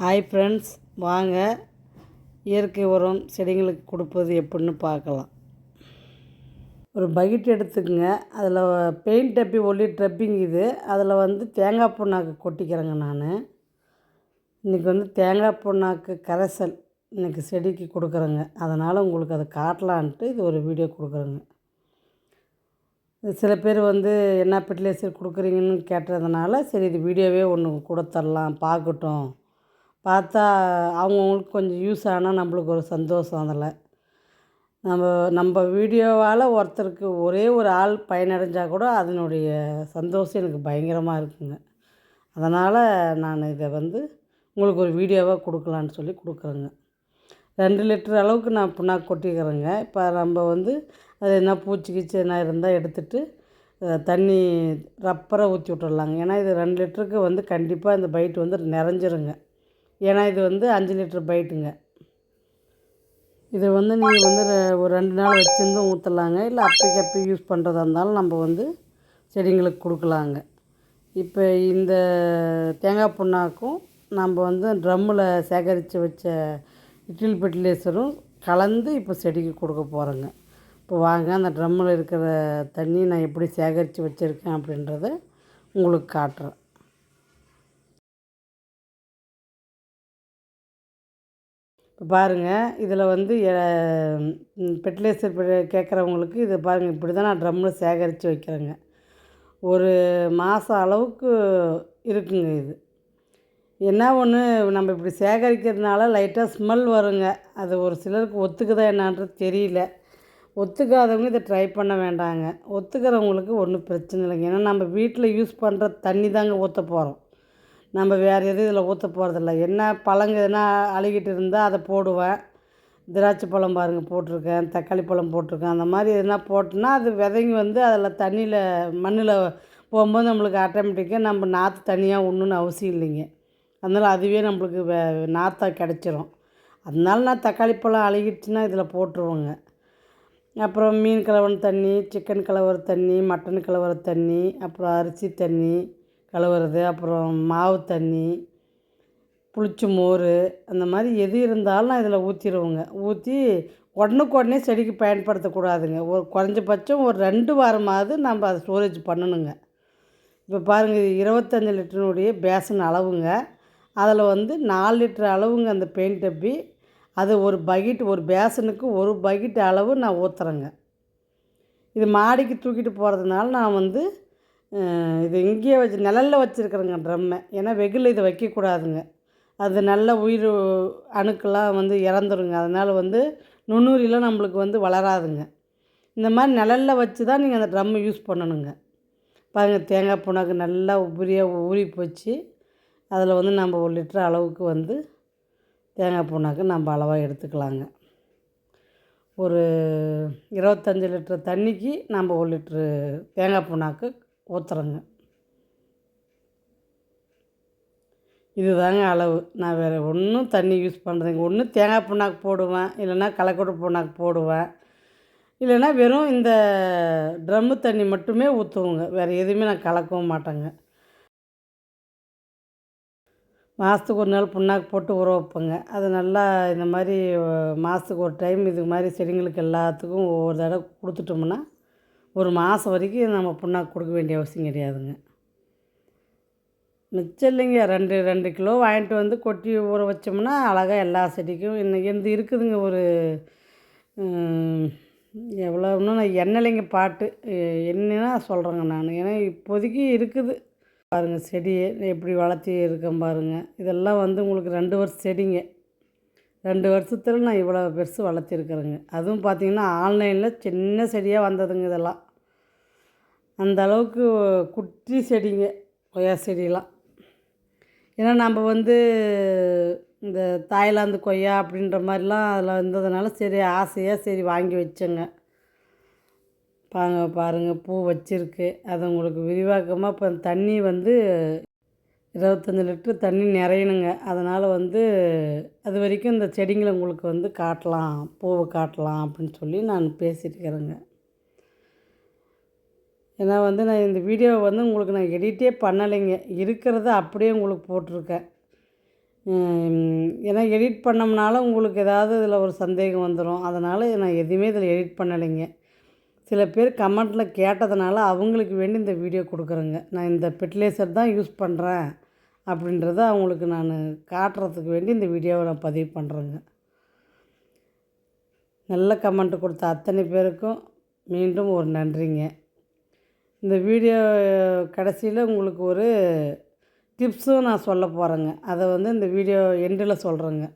Hi friends வாங்க. இயற்கை உரம் செடிங்களுக்கு கொடுப்பது எப்படின்னு பார்க்கலாம். ஒரு பக்கெட் எடுத்துக்கங்க. அதில் பெயிண்ட் டப்பி ஒல்லி ட்ரப்பிங் இது. அதில் வந்து தேங்காய் புண்ணாக்கு கொட்டிக்கிறேங்க நான். இன்றைக்கி வந்து தேங்காய் புண்ணாக்கு கரைசல் இன்றைக்கி செடிக்கு கொடுக்குறேங்க. அதனால் உங்களுக்கு அதை காட்டலான்ட்டு இது ஒரு வீடியோ கொடுக்குறேங்க. சில பேர் வந்து என்ன ஃபெர்டிலைசர் கொடுக்குறீங்கன்னு கேட்டதுனால சரி இது வீடியோவே ஒன்று கூட பார்க்கட்டும். பார்த்தா அவங்கவுங்களுக்கு கொஞ்சம் யூஸ் ஆனால் நம்மளுக்கு ஒரு சந்தோஷம் அதில். நம்ம நம்ம வீடியோவால் ஒருத்தருக்கு ஒரே ஒரு ஆள் பயனடைஞ்சால் கூட அதனுடைய சந்தோஷம் எனக்கு பயங்கரமாக இருக்குங்க. அதனால் நான் இதை வந்து உங்களுக்கு ஒரு வீடியோவாக கொடுக்கலான்னு சொல்லி கொடுக்குறேங்க. ரெண்டு லிட்டர் அளவுக்கு நான் புண்ணாக்கு கொட்டிக்கிறேங்க. இப்போ நம்ம வந்து அது என்ன பூச்சி கீச்சி என்ன இருந்தால் எடுத்துட்டு தண்ணி ரப்பராக ஊற்றி விட்டுடலாங்க ஏன்னா இது ரெண்டு லிட்டருக்கு வந்து கண்டிப்பாக இந்த பைட் வந்து நிறைஞ்சிருங்க. ஏன்னா இது வந்து அஞ்சு லிட்டர் பைட்டுங்க. இது வந்து நீங்கள் வந்து ரெ- ஒரு ரெண்டு நாள் வச்சுருந்தும் ஊற்றலாங்க இல்லை அப்போக்கு அப்போ யூஸ் பண்ணுறதா இருந்தாலும் நம்ம வந்து செடிங்களுக்கு கொடுக்கலாங்க. இப்போ இந்த தேங்காய் புண்ணாக்கும் நம்ம வந்து ட்ரம்மில் சேகரித்து வச்ச இட்டில் ஃபெர்டிலைசரும் கலந்து இப்போ செடிக்கு கொடுக்க போகிறோங்க இப்போ வாங்க அந்த ட்ரம்மில் இருக்கிற தண்ணி நான் எப்படி சேகரித்து வச்சுருக்கேன் அப்படின்றத உங்களுக்கு காட்டுறேன். இப்போ பாருங்கள் இதில் வந்து ஃபெர்டிலைசர் கேட்குறவங்களுக்கு இதை பாருங்கள் இப்படி தான் நான் ட்ரம்மில் சேகரித்து வைக்கிறேங்க. ஒரு மாதம் அளவுக்கு இருக்குங்க இது. என்ன ஒன்று நம்ம இப்படி சேகரிக்கிறதுனால லைட்டாக ஸ்மெல் வருங்க. அது ஒரு சிலருக்கு ஒத்துக்குதா என்னான்றது தெரியல. ஒத்துக்காதவங்க இதை ட்ரை பண்ண வேண்டாங்க. ஒத்துக்கிறவங்களுக்கு ஒன்றும் பிரச்சனை இல்லைங்க. ஏன்னா நம்ம வீட்டில் யூஸ் பண்ணுற தண்ணி தாங்க ஊற்ற போகிறோம் நம்ம வேறு எதுவும் இதில் ஊற்ற போகிறதில்ல என்ன பழங்க எதுனா அழுகிட்டு இருந்தால் அதை போடுவேன். திராட்சை பழம் பாருங்கள் போட்டிருக்கேன். தக்காளி பழம் போட்டிருக்கேன். அந்த மாதிரி எதுனா போட்டோன்னா அது விதைங்க வந்து அதில் தண்ணியில் மண்ணில் போகும்போது நம்மளுக்கு ஆட்டோமேட்டிக்காக நம்ம நாற்று தனியாக ஒன்றுன்னு அவசியம் இல்லைங்க. அதனால் அதுவே நம்மளுக்கு வே நாற்றாக கிடச்சிரும். அதனால நான் தக்காளி பழம் அழுகிடுச்சுன்னா இதில் போட்டுருவோங்க. அப்புறம் மீன் கலவன தண்ணி சிக்கன் கலவர தண்ணி மட்டன் கலவர தண்ணி அப்புறம் அரிசி தண்ணி கழுவுறது அப்புறம் மாவு தண்ணி புளிச்ச மோர் அந்த மாதிரி எது இருந்தாலும் நான் இதில் ஊற்றிடுவேங்க ஊற்றி உடனுக்கு உடனே செடிக்கு பயன்படுத்தக்கூடாதுங்க. ஒரு குறைஞ்சபட்சம் ஒரு ரெண்டு வாரமாவது நம்ம அதை ஸ்டோரேஜ் பண்ணணுங்க. இப்போ பாருங்கள் இது இருபத்தஞ்சி லிட்டருனுடைய பேசன் அளவுங்க. அதில் வந்து நாலு லிட்டர் அளவுங்க அந்த பெயிண்ட் டப்பி. அது ஒரு பக்கெட் ஒரு பேசனுக்கு ஒரு பக்கெட் அளவு நான் ஊற்றுறேங்க இது மாடிக்கு தூக்கிட்டு போகிறதுனால நான் வந்து இது இங்கேயே வச்சு நிழல்ல வச்சுருக்குறேங்க ட்ரம்மை ஏன்னா வெயிலில் இதை வைக்கக்கூடாதுங்க. அது நல்ல உயிர் அணுக்கெல்லாம் வந்து இறந்துருங்க. அதனால் வந்து நுண்ணுயிரிலாம் நம்மளுக்கு வந்து வளராதுங்க. இந்த மாதிரி நிழல்ல வச்சு தான் நீங்கள் அந்த ட்ரம்மை யூஸ் பண்ணணுங்க. பாருங்கள் தேங்காய் புனாக்கு நல்லா உபரியாக ஊறி போச்சு. அதில் வந்து நம்ம ஒரு லிட்டர் அளவுக்கு வந்து தேங்காய் புண்ணாக்கு நம்ம அளவாக எடுத்துக்கலாங்க. ஒரு இருபத்தஞ்சி லிட்டர் தண்ணிக்கு நம்ம ஒரு லிட்ரு தேங்காய் புண்ணாக்கு ஊற்றுறேங்க இதுதாங்க அளவு. நான் வேறு ஒன்றும் தண்ணி யூஸ் பண்ணுறேங்க ஒன்று தேங்காய் புண்ணாக்கு போடுவேன். இல்லைன்னா கலக்கூட புண்ணாக்கு போடுவேன். இல்லைன்னா வெறும் இந்த ட்ரம்மு தண்ணி மட்டுமே ஊற்றுவோங்க வேறு எதுவுமே நான் கலக்கவும் மாட்டேங்க. மாதத்துக்கு ஒரு நாள் புண்ணாக்கு போட்டு ஊற வைப்பேங்க. அது நல்லா இந்த மாதிரி மாதத்துக்கு ஒரு டைம் இது மாதிரி செடிங்களுக்கு எல்லாத்துக்கும் ஒவ்வொரு தடவை கொடுத்துட்டோம்னா ஒரு மாதம் வரைக்கும் நம்ம புண்ணாக்கு கொடுக்க வேண்டிய அவசியம் கிடையாதுங்க. மிச்சம் இல்லைங்க. ரெண்டு ரெண்டு கிலோ வாங்கிட்டு வந்து கொட்டி ஊற வச்சோம்னா அழகாக எல்லா செடிக்கும் இன்னைக்கு இருந்து இருக்குதுங்க ஒரு எவ்வளோ இன்னும் நான் எண்ணெய்லைங்க பாட்டு. என்னன்னா சொல்கிறேங்க நான். ஏன்னா இப்போதைக்கு இருக்குது. பாருங்கள் செடியை எப்படி வளர்த்தி இருக்கேன் பாருங்கள் இதெல்லாம் வந்து உங்களுக்கு ரெண்டு வருஷம் செடிங்க. ரெண்டு வருஷத்தில் நான் இவ்வளோ பெருசு வளர்த்திருக்கிறேங்க. அதுவும் பார்த்தீங்கன்னா ஆன்லைனில் சின்ன செடியாக வந்ததுங்க இதெல்லாம். அந்த அளவுக்கு குட்டி செடிங்க கொய்யா செடியெல்லாம். ஏன்னா நம்ம வந்து இந்த தாய்லாந்து கொய்யா அப்படின்ற மாதிரிலாம் அதில் வந்ததுனால சரி ஆசையாக சரி வாங்கி வச்சேங்க. பாங்க பாருங்கள் பூ வச்சிருக்கு. அது உங்களுக்கு விரிவாக்கமாக இப்போ தண்ணி வந்து இருபத்தஞ்சி லிட்டர் தண்ணி நிறையணுங்க. அதனால் வந்து அது வரைக்கும் இந்த செடிங்களை உங்களுக்கு வந்து காட்டலாம் பூவை காட்டலாம் அப்படின்னு சொல்லி நான் பேசிட்டு இருக்கிறேங்க. ஏன்னா வந்து நான் இந்த வீடியோவை வந்து உங்களுக்கு நான் எடிட்டே பண்ணலைங்க. இருக்கிறத அப்படியே உங்களுக்கு போட்டிருக்கேன். ஏன்னா எடிட் பண்ணோம்னால உங்களுக்கு ஏதாவது இதில் ஒரு சந்தேகம் வந்துடும் அதனால் நான் எதுவுமே இதில் எடிட் பண்ணலைங்க. சில பேர் கமெண்ட்டில் கேட்டதுனால அவங்களுக்கு வேண்டி இந்த வீடியோ கொடுக்குறேங்க. நான் இந்த ஃபெர்டிலைசர் தான் யூஸ் பண்ணுறேன் அப்படின்றத அவங்களுக்கு நான் காட்டுறதுக்கு வேண்டி இந்த வீடியோவை நான் பதிவு பண்ணுறேங்க நல்ல கமெண்ட் கொடுத்த அத்தனை பேருக்கும் மீண்டும் ஒரு நன்றிங்க. இந்த வீடியோ கடைசியில் உங்களுக்கு ஒரு டிப்ஸும் நான் சொல்ல போகிறேங்க அதை வந்து இந்த வீடியோ எண்டில் சொல்கிறேங்க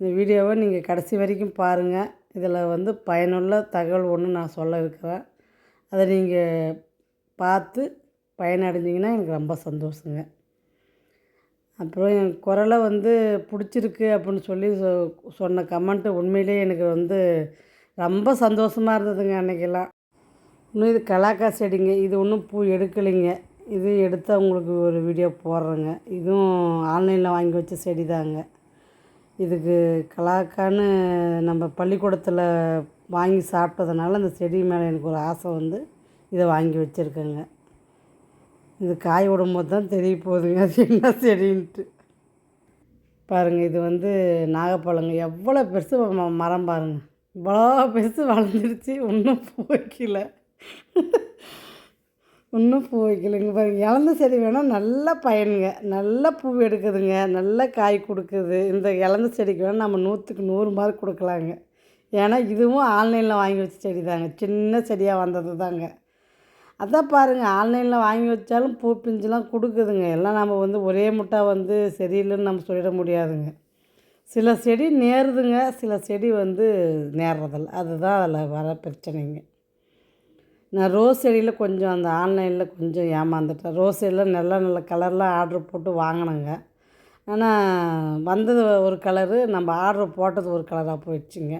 இந்த வீடியோவை நீங்கள் கடைசி வரைக்கும் பாருங்கள் இதில் வந்து பயனுள்ள தகவல் ஒன்று நான் சொல்ல இருக்கிறேன். அதை நீங்கள் பார்த்து பயனடைஞ்சிங்கன்னா எனக்கு ரொம்ப சந்தோஷங்க. அப்புறம் என் குரலை வந்து பிடிச்சிருக்கு அப்படின்னு சொல்லி சொ சொன்ன கமெண்ட்டு உண்மையிலே எனக்கு வந்து ரொம்ப சந்தோஷமாக இருந்ததுங்க அன்றைக்கெல்லாம் இன்னும் இது கலாக்கா செடிங்க. இது ஒன்றும் பூ எடுக்கலைங்க. இது எடுத்து அவங்களுக்கு ஒரு வீடியோ போடுறேங்க. இதுவும் ஆன்லைனில் வாங்கி வச்ச செடி தாங்க இதுக்கு கலாக்கான்னு நம்ம பள்ளிக்கூடத்தில் வாங்கி சாப்பிட்டதுனால அந்த செடி மேலே எனக்கு ஒரு ஆசை வந்து இதை வாங்கி வச்சுருக்கேங்க. இது காய் விடும்போது தான் தெரிய போகுதுங்க. அது என்ன செடின்ட்டு. பாருங்கள் இது வந்து நாகப்பழங்க. எவ்வளோ பெருசு ம மரம் பாருங்கள் இவ்வளோ பெருசு வளர்ந்துருச்சு. ஒன்றும் போக்கில இன்னும் பூ வைக்கலைங்க. பாருங்க இலந்த செடி வேணால் நல்ல பயனுங்க. நல்ல பூ எடுக்குதுங்க. நல்ல காய் கொடுக்குது. இந்த இலந்த செடிக்கு வேணால் நம்ம நூற்றுக்கு நூறு மார்க் கொடுக்கலாங்க. ஏன்னா இதுவும் ஆன்லைனில் வாங்கி வச்ச செடி தாங்க சின்ன செடியாக வந்தது தாங்க அதான் பாருங்கள் ஆன்லைனில் வாங்கி வச்சாலும் பூ பிஞ்சுலாம் கொடுக்குதுங்க. எல்லாம் நம்ம வந்து ஒரே முட்டா வந்து சரியில்லைன்னு நம்ம சொல்லிட முடியாதுங்க. சில செடி நேருதுங்க. சில செடி வந்து நேர்றதில்ல. அதுதான் அதில் வர பிரச்சனைங்க. நான் ரோஸ் செடியில் கொஞ்சம் அந்த ஆன்லைனில் கொஞ்சம் ஏமாந்துட்டேன். ரோஸ் செடியில் நல்ல நல்ல கலர்லாம் ஆர்டர் போட்டு வாங்கினேங்க. ஆனால் வந்தது ஒரு கலரு நம்ம ஆர்ட்ரு போட்டது ஒரு கலராக போயிடுச்சுங்க.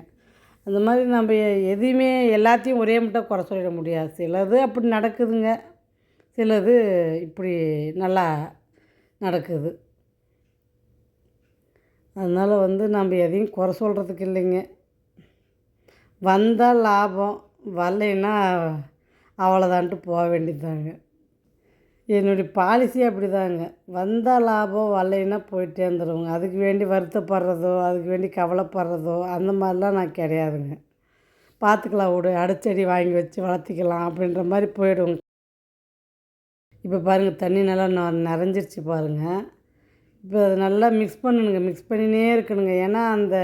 அந்த மாதிரி நம்ம எதையுமே எல்லாத்தையும் ஒரே மட்டும் குறை சொல்லிட முடியாது. சிலது அப்படி நடக்குதுங்க. சிலது இப்படி நல்லா நடக்குது. அதனால் வந்து நம்ம எதையும் குறை சொல்கிறதுக்கு இல்லைங்க. வந்தால் லாபம். வரலைன்னா அவ்வளோதான்ட்டு போக வேண்டியதாங்க என்னுடைய பாலிசி அப்படி தாங்க வந்தால் லாபம் வரலைன்னா போயிட்டே இருந்துருவோங்க. அதுக்கு வேண்டி வருத்தப்படுறதோ அதுக்கு வேண்டி கவலைப்படுறதோ அந்த மாதிரிலாம் நான் கிடையாதுங்க. பார்த்துக்கலாம் விடு அடைச்செடி வாங்கி வச்சு வளர்த்திக்கலாம் அப்படின்ற மாதிரி போயிடுவோங்க இப்போ பாருங்கள் தண்ணி நல்லா ந நிறைஞ்சிருச்சு பாருங்கள் இப்போ அதை நல்லா மிக்ஸ் பண்ணணுங்க மிக்ஸ் பண்ணினே இருக்கணுங்க. ஏன்னா அந்த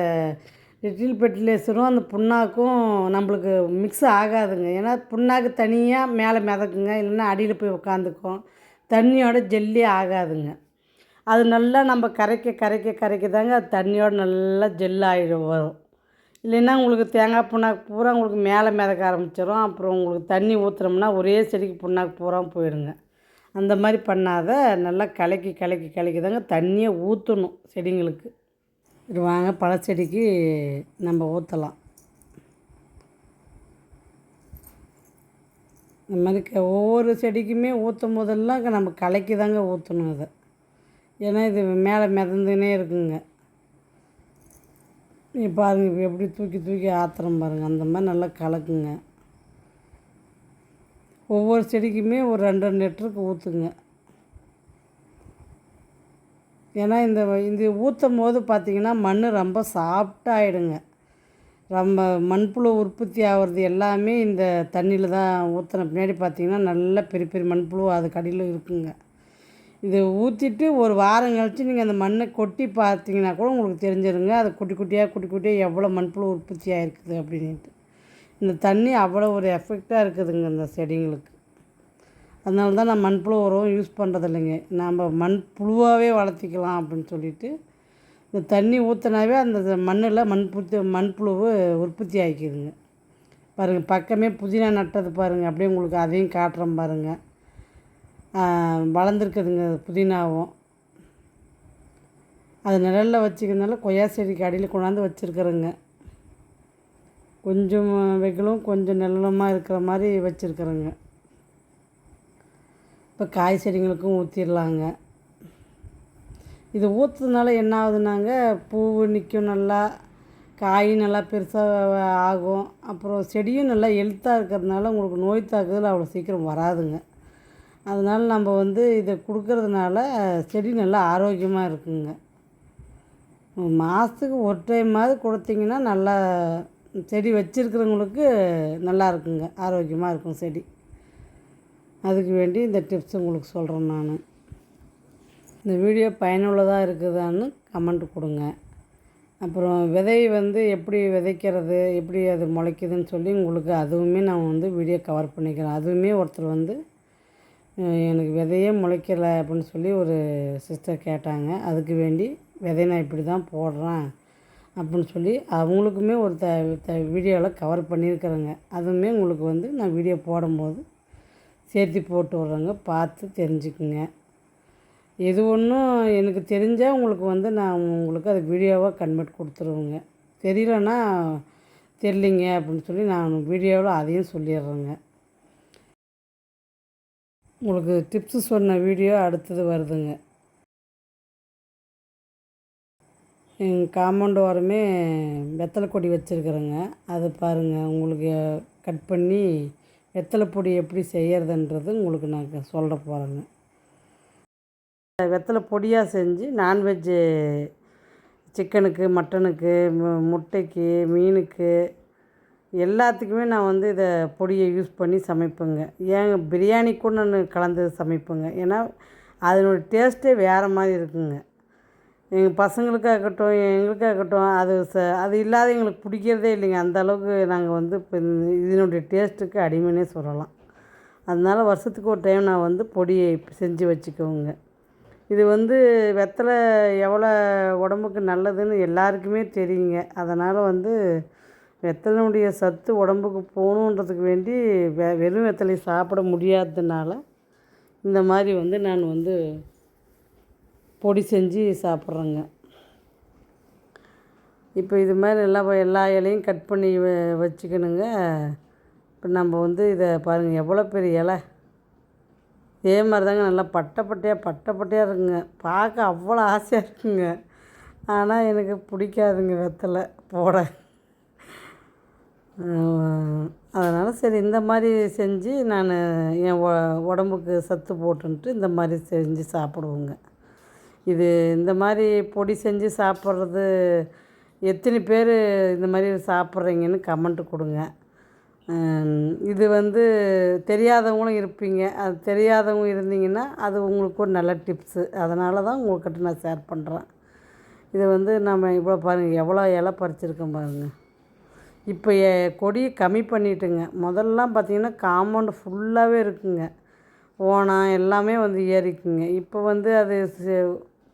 லிட்டில் பெட்டிலேசரும் அந்த புண்ணாக்கும் நம்மளுக்கு மிக்ஸ் ஆகாதுங்க. ஏன்னா புண்ணாக்கு தனியாக மேலே மிதக்குங்க. இல்லைன்னா அடியில் போய் உட்காந்துக்கும் தண்ணியோட ஜெல்லி ஆகாதுங்க. அது நல்லா நம்ம கரைக்க கரைக்க கரைக்க தாங்க அது தண்ணியோட நல்லா ஜெல் ஆகிடும் வரும். இல்லைன்னா உங்களுக்கு தேங்காய் புண்ணாக்கு பூரா உங்களுக்கு மேலே மிதக்க ஆரம்பிச்சிடும் அப்புறம் உங்களுக்கு தண்ணி ஊற்றுனோம்னா ஒரே செடிக்கு புண்ணாக்கு பூரா போயிடுங்க. அந்த மாதிரி பண்ணாத நல்லா கலக்கி கலக்கி கலக்கி தாங்க தண்ணியை ஊற்றணும் செடிங்களுக்கு. இது வாங்க பழச்செடிக்கு நம்ம ஊற்றலாம் இந்த மாதிரி க ஒவ்வொரு செடிக்குமே ஊற்றும் போதெல்லாம் நம்ம கலக்கி தாங்க ஊற்றணும் அதை. ஏன்னா இது மேலே மிதந்துனே இருக்குங்க. நீ பாருங்கள் இப்போ எப்படி தூக்கி தூக்கி ஆத்திரம் பாருங்கள் அந்த மாதிரி நல்லா கலக்குங்க. ஒவ்வொரு செடிக்குமே ஒரு ரெண்டு ரெண்டு லிட்டருக்கு ஊற்றுங்க ஏன்னா இந்த இந்த ஊற்றும் போது பார்த்திங்கன்னா மண் ரொம்ப சாஃப்டாகிடுங்க ரொம்ப மண்புழு உற்பத்தி ஆகிறது எல்லாமே இந்த தண்ணியில் தான் ஊற்றின பின்னாடி பார்த்திங்கன்னா நல்ல பெரிய பெரிய மண்புழு அது கடையில் இருக்குங்க. இதை ஊற்றிட்டு ஒரு வாரம் கழித்து நீங்கள் அந்த மண்ணை கொட்டி பார்த்தீங்கன்னா கூட உங்களுக்கு தெரிஞ்சிருங்க. அது குட்டி குட்டியாக குட்டி குட்டியாக எவ்வளோ மண்புழு உற்பத்தி ஆகிருக்குது அப்படின்ட்டு. இந்த தண்ணி அவ்வளோ ஒரு எஃபெக்டாக இருக்குதுங்க இந்த செடிங்களுக்கு. அதனால தான் நான் மண்புழு உரம் யூஸ் பண்ணுறது இல்லைங்க நாம் மண் புழுவாகவே வளர்த்திக்கலாம் அப்படின்னு சொல்லிட்டு இந்த தண்ணி ஊற்றினாவே அந்த மண்ணில் மண்புத்த மண்புழுவு உற்பத்தி ஆகிக்குதுங்க பாருங்கள் பக்கமே புதினா நட்டது பாருங்கள் அப்படியே உங்களுக்கு அதையும் காட்டுறோம் பாருங்கள் வளர்ந்துருக்குதுங்க புதினாவும். அது நிழலில் வச்சுக்கிறதுனால கொய்யா செடிக்கு அடியில் கொண்டாந்து வச்சுருக்குறேங்க. கொஞ்சம் வெயிலும் கொஞ்சம் நிழலுமாக இருக்கிற மாதிரி வச்சுருக்குறேங்க. இப்போ காய் செடிங்களுக்கும் ஊற்றிடலாங்க இது ஊற்றுறதுனால என்ன ஆகுதுனாங்க பூ நிற்கும் நல்லா காய் நல்லா பெருசாக ஆகும். அப்புறம் செடியும் நல்லா ஹெல்த்தாக இருக்கிறதுனால உங்களுக்கு நோய் தாக்குதல் அவ்வளோ சீக்கிரம் வராதுங்க. அதனால் நம்ம வந்து இதை கொடுக்கறதுனால செடி நல்லா ஆரோக்கியமாக இருக்குங்க. மாதத்துக்கு ஒரு டைமாவது கொடுத்தீங்கன்னா நல்லா செடி வச்சுருக்கிறவங்களுக்கு நல்லா இருக்குங்க. ஆரோக்கியமாக இருக்கும் செடி. அதுக்கு வேண்டி இந்த டிப்ஸ் உங்களுக்கு சொல்கிறேன் நான். இந்த வீடியோ பயனுள்ளதாக இருக்குதான்னு கமெண்ட் கொடுங்க. அப்புறம் விதை வந்து எப்படி விதைக்கிறது எப்படி அது முளைக்குதுன்னு சொல்லி உங்களுக்கு அதுவுமே நான் வந்து வீடியோ கவர் பண்ணிக்கிறேன். அதுவுமே ஒருத்தர் வந்து எனக்கு விதையே முளைக்கலை அப்படின்னு சொல்லி ஒரு சிஸ்டர் கேட்டாங்க. அதுக்கு வேண்டி விதை நான் இப்படி தான் போடுறேன் அப்படின்னு சொல்லி அவங்களுக்குமே ஒரு த த வீடியோவில் கவர் பண்ணியிருக்கிறேங்க. அதுவுமே உங்களுக்கு வந்து நான் வீடியோ போடும்போது சேர்த்து போட்டு விட்றேங்க பார்த்து தெரிஞ்சுக்குங்க. எது ஒன்றும் எனக்கு தெரிஞ்சால் உங்களுக்கு வந்து நான் உங்களுக்கு அது வீடியோவாக கன்வெர்ட் கொடுத்துருவேங்க. தெரியலன்னா தெரியலிங்க அப்படின்னு சொல்லி நான் வீடியோவில் அதையும் சொல்லிடுறேங்க. உங்களுக்கு டிப்ஸு சொன்ன வீடியோ அடுத்தது வருதுங்க. எங்கள் காம்பவுண்ட் ஓரமே வெத்தலை கொடி வச்சுருக்குறேங்க. அது பாருங்கள் உங்களுக்கு கட் பண்ணி வெத்தலை பொடி எப்படி செய்கிறதுன்றது உங்களுக்கு நான் சொல்ல போகிறேங்க வெத்தலை பொடியாக செஞ்சு நான்வெஜ்ஜு சிக்கனுக்கு மட்டனுக்கு மு- முட்டைக்கு மீனுக்கு எல்லாத்துக்குமே நான் வந்து இதை பொடியை யூஸ் பண்ணி சமைப்பேங்க. ஏங்க பிரியாணி கூட நான் கலந்து சமைப்பேங்க. ஏன்னா அதனுடைய டேஸ்ட்டே வேறு மாதிரி இருக்குங்க. எங்கள் பசங்களுக்காகட்டும் எங்களுக்காகட்டும் அது ச அது இல்லாத எங்களுக்கு பிடிக்கிறதே இல்லைங்க. அந்தளவுக்கு நாங்கள் வந்து இப்போ இதனுடைய டேஸ்ட்டுக்கு அடிமைனே சொல்லலாம். அதனால் வருஷத்துக்கு ஒரு டைம் நான் வந்து பொடியை செஞ்சு வச்சுக்குவோங்க. இது வந்து வெத்தலை எவ்வளோ உடம்புக்கு நல்லதுன்னு எல்லாருக்குமே தெரியுங்க. அதனால் வந்து வெத்தலினுடைய சத்து உடம்புக்கு போகணுன்றதுக்கு வேண்டி வெ வெறும் வெத்தலை சாப்பிட முடியாததுனால இந்த மாதிரி வந்து நான் வந்து பொடி செஞ்சு சாப்பிட்றேங்க. இப்போ இது மாதிரி எல்லாம் எல்லா இலையும் கட் பண்ணி வ- வச்சுக்கணுங்க. இப்போ நம்ம வந்து இதை பாருங்கள் எவ்வளோ பெரிய இலை. இதே மாதிரி தாங்க நல்லா பட்டை பட்டையாக பட்டை பட்டையாக இருக்குங்க. பார்க்க அவ்வளோ ஆசையாக இருக்குங்க. ஆனால் எனக்கு பிடிக்காதுங்க வெத்தலை போட. அதனால் சரி இந்த மாதிரி செஞ்சு நான் என் உடம்புக்கு சத்து போட்டுன்ட்டு இந்த மாதிரி செஞ்சு சாப்பிடுவோங்க. இது இந்த மாதிரி பொடி செஞ்சு சாப்பிட்றது எத்தனை பேர் இந்த மாதிரி சாப்பிட்றீங்கன்னு கமெண்ட் கொடுங்க. இது வந்து தெரியாதவங்களும் இருப்பீங்க. அது தெரியாதவங்க இருந்தீங்கன்னா அது உங்களுக்கு ஒரு நல்ல டிப்ஸு அதனால தான் உங்கள்கிட்ட நான் ஷேர் பண்ணுறேன் இது வந்து நம்ம இவ்வளோ பாருங்கள் எவ்வளோ இலை பறிச்சிருக்கோம் பாருங்கள் இப்போ கொடியை கம்மி பண்ணிட்டுங்க. முதல்லாம் பார்த்தீங்கன்னா காம்பவுண்டு ஃபுல்லாகவே இருக்குங்க. ஓணம் எல்லாமே வந்து ஏறிக்குங்க. இப்போ வந்து அது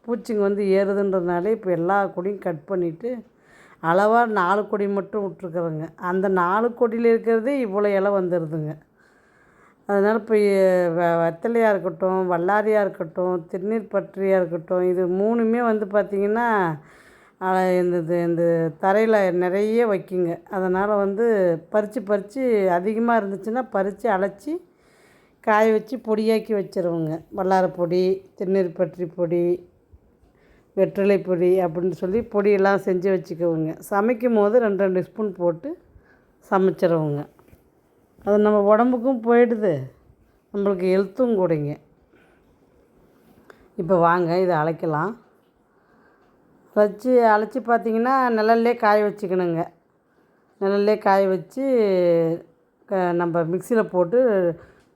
பூச்சிங்க வந்து ஏறுதுன்றதுனால இப்போ எல்லா கொடியும் கட் பண்ணிவிட்டு அளவாக நாலு கொடி மட்டும் விட்ருக்குறோங்க அந்த நாலு கொடியில் இருக்கிறதே இவ்வளோ இலை வந்துடுதுங்க அதனால் இப்போ வெத்தலையாக இருக்கட்டும் வல்லாரியாக இருக்கட்டும் திருநீர் பற்றியாக இருக்கட்டும் இது மூணுமே வந்து பார்த்திங்கன்னா இந்த இது இந்த தரையில் நிறைய வைக்குங்க. அதனால் வந்து பறித்து பறித்து அதிகமாக இருந்துச்சுன்னா பறித்து அழைச்சி காய வச்சு பொடியாக்கி வச்சிருவோங்க. வல்லாரை பொடி திருநீர் பற்றி பொடி வெற்றிலை பொடி அப்படின்னு சொல்லி பொடியெல்லாம் செஞ்சு வச்சுக்குவோங்க. சமைக்கும் போது ரெண்டு ரெண்டு ஸ்பூன் போட்டு சமைச்சிடவுங்க அது நம்ம உடம்புக்கும் போயிடுது. நம்மளுக்கு ஹெல்த்தும் கூடங்க. இப்போ வாங்க இதை அழைக்கலாம். வச்சு அழைச்சி பார்த்தீங்கன்னா நிழல்லே காய வச்சுக்கணுங்க. நிழல்லே காய வச்சு க நம்ம மிக்சியில் போட்டு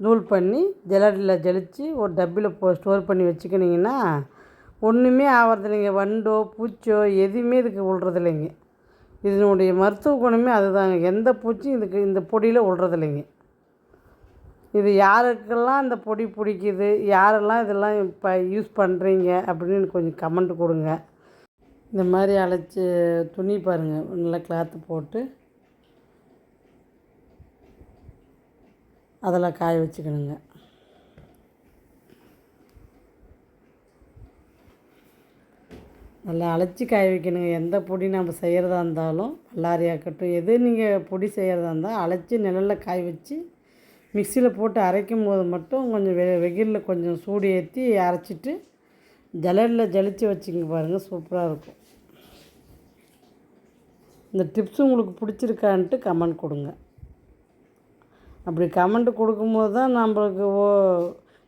நூல் பண்ணி ஜெலடியில் ஜலிச்சு ஒரு டப்பியில் போ ஸ்டோர் பண்ணி வச்சுக்கினிங்கன்னா ஒன்றுமே ஆகிறது இல்லைங்க வண்டோ பூச்சோ எதுவுமே இதுக்கு விழுறது இல்லைங்க இதனுடைய மருத்துவ குணமே அதுதாங்க. எந்த பூச்சியும் இதுக்கு இந்த பொடியில் விழுறது இல்லைங்க இது யாருக்கெல்லாம் இந்த பொடி பிடிக்குது யாரெல்லாம் இதெல்லாம் இப்போ யூஸ் பண்ணுறீங்க அப்படின்னு கொஞ்சம் கமெண்ட் கொடுங்க. இந்த மாதிரி அழைச்சி துணி பாருங்கள் நல்லா கிளாத்து போட்டு அதெல்லாம் காய வச்சுக்கணுங்க. நல்லா அழைச்சி காய வைக்கணுங்க. எந்த பொடி நம்ம செய்கிறதா இருந்தாலும் வல்லாரியாக்கட்டும் எது நீங்கள் பொடி செய்கிறதா இருந்தால் அழைச்சி நிழலில் காய வச்சு மிக்சியில் போட்டு அரைக்கும் போது மட்டும் கொஞ்சம் வெ வெயிலில் கொஞ்சம் சூடு ஏற்றி அரைச்சிட்டு ஜலரில் ஜலிச்சு வச்சுங்க பாருங்கள் சூப்பராக இருக்கும். இந்த டிப்ஸ் உங்களுக்கு பிடிச்சிருக்கான்ட்டு கமெண்ட் கொடுங்க. அப்படி கமெண்ட் கொடுக்கும்போது தான் நம்மளுக்கு ஓ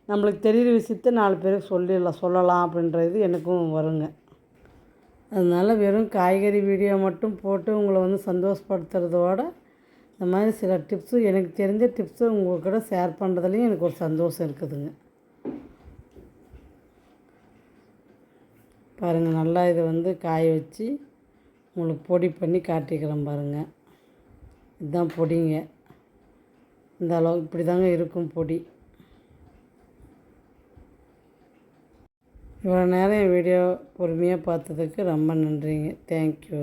நம்மளுக்கு தெரியிற விஷயத்த நாலு பேருக்கு சொல்லிடலாம் சொல்லலாம் அப்படின்றது எனக்கும் வருங்க. அதனால் வெறும் காய்கறி வீடியோ மட்டும் போட்டு உங்களை வந்து சந்தோஷப்படுத்துறதோட இந்த மாதிரி சில டிப்ஸு எனக்கு தெரிஞ்ச டிப்ஸு உங்கள் கூட ஷேர் பண்ணுறதுலையும் எனக்கு ஒரு சந்தோஷம் இருக்குதுங்க. பாருங்கள் நல்லா இதை வந்து காய வச்சு உங்களுக்கு பொடி பண்ணி காட்டிக்கிறேன் பாருங்கள் இதுதான் பொடிங்க. இந்த அளவு இப்படி தாங்க இருக்கும் பொடி. இவ்வளோ நேரம் என் வீடியோ பொறுமையாக பார்த்ததுக்கு ரொம்ப நன்றிங்க. தேங்க்யூ